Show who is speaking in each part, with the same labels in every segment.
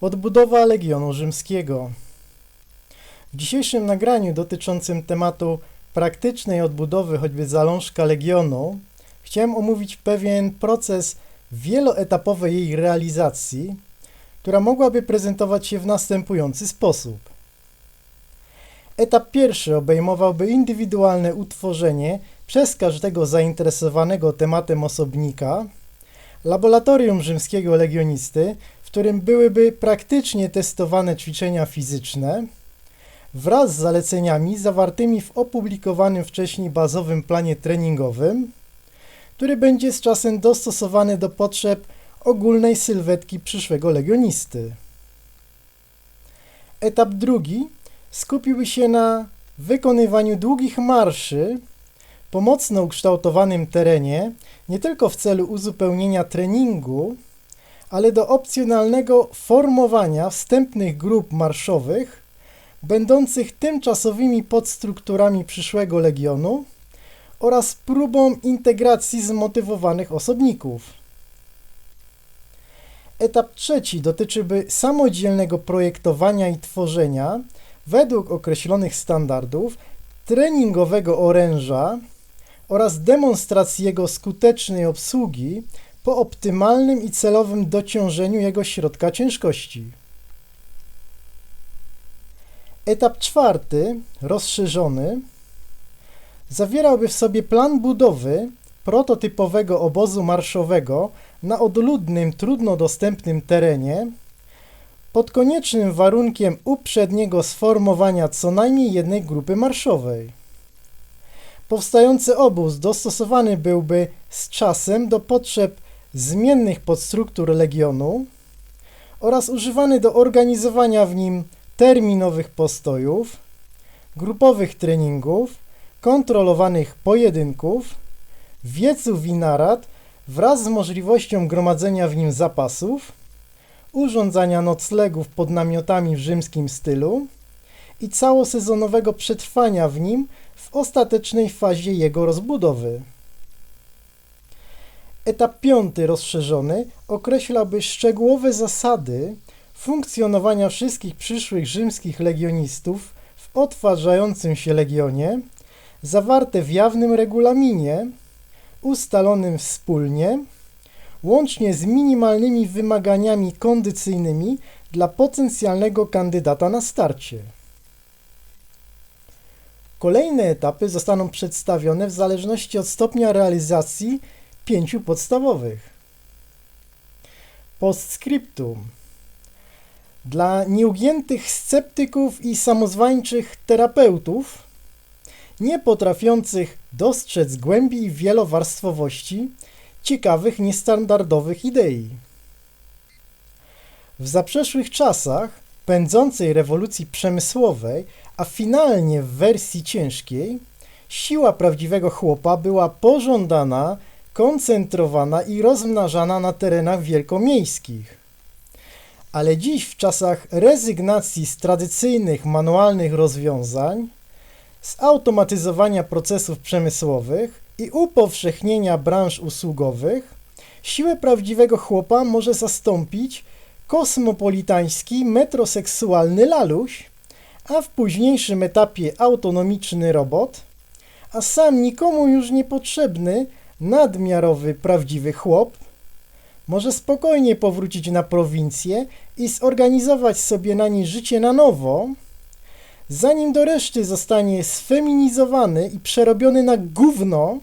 Speaker 1: Odbudowa Legionu Rzymskiego. W dzisiejszym nagraniu dotyczącym tematu praktycznej odbudowy choćby zalążka Legionu chciałem omówić pewien proces wieloetapowej jej realizacji, która mogłaby prezentować się w następujący sposób. Etap pierwszy obejmowałby indywidualne utworzenie przez każdego zainteresowanego tematem osobnika laboratorium rzymskiego legionisty, którym byłyby praktycznie testowane ćwiczenia fizyczne wraz z zaleceniami zawartymi w opublikowanym wcześniej bazowym planie treningowym, który będzie z czasem dostosowany do potrzeb ogólnej sylwetki przyszłego legionisty. Etap drugi skupiłby się na wykonywaniu długich marszy po mocno ukształtowanym terenie, nie tylko w celu uzupełnienia treningu, ale do opcjonalnego formowania wstępnych grup marszowych, będących tymczasowymi podstrukturami przyszłego legionu oraz próbą integracji zmotywowanych osobników. Etap trzeci dotyczyłby samodzielnego projektowania i tworzenia według określonych standardów treningowego oręża oraz demonstracji jego skutecznej obsługi po optymalnym i celowym dociążeniu jego środka ciężkości. Etap czwarty, rozszerzony, zawierałby w sobie plan budowy prototypowego obozu marszowego na odludnym, trudno dostępnym terenie, pod koniecznym warunkiem uprzedniego sformowania co najmniej jednej grupy marszowej. Powstający obóz dostosowany byłby z czasem do potrzeb zmiennych podstruktur legionu oraz używany do organizowania w nim terminowych postojów, grupowych treningów, kontrolowanych pojedynków, wieców i narad wraz z możliwością gromadzenia w nim zapasów, urządzania noclegów pod namiotami w rzymskim stylu i całosezonowego przetrwania w nim w ostatecznej fazie jego rozbudowy. Etap piąty rozszerzony określałby szczegółowe zasady funkcjonowania wszystkich przyszłych rzymskich legionistów w odtwarzającym się legionie, zawarte w jawnym regulaminie, ustalonym wspólnie, łącznie z minimalnymi wymaganiami kondycyjnymi dla potencjalnego kandydata na starcie. Kolejne etapy zostaną przedstawione w zależności od stopnia realizacji pięciu podstawowych. Postscriptum. Dla nieugiętych sceptyków i samozwańczych terapeutów, nie potrafiących dostrzec głębi wielowarstwowości ciekawych, niestandardowych idei. W zaprzeszłych czasach pędzącej rewolucji przemysłowej, a finalnie w wersji ciężkiej, siła prawdziwego chłopa była pożądana, koncentrowana i rozmnażana na terenach wielkomiejskich. Ale dziś, w czasach rezygnacji z tradycyjnych manualnych rozwiązań, zautomatyzowania procesów przemysłowych i upowszechnienia branż usługowych, siłę prawdziwego chłopa może zastąpić kosmopolitański, metroseksualny laluś, a w późniejszym etapie autonomiczny robot, a sam nikomu już niepotrzebny, nadmiarowy, prawdziwy chłop, może spokojnie powrócić na prowincję i zorganizować sobie na niej życie na nowo, zanim do reszty zostanie sfeminizowany i przerobiony na gówno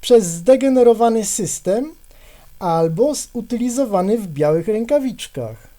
Speaker 1: przez zdegenerowany system albo zutylizowany w białych rękawiczkach.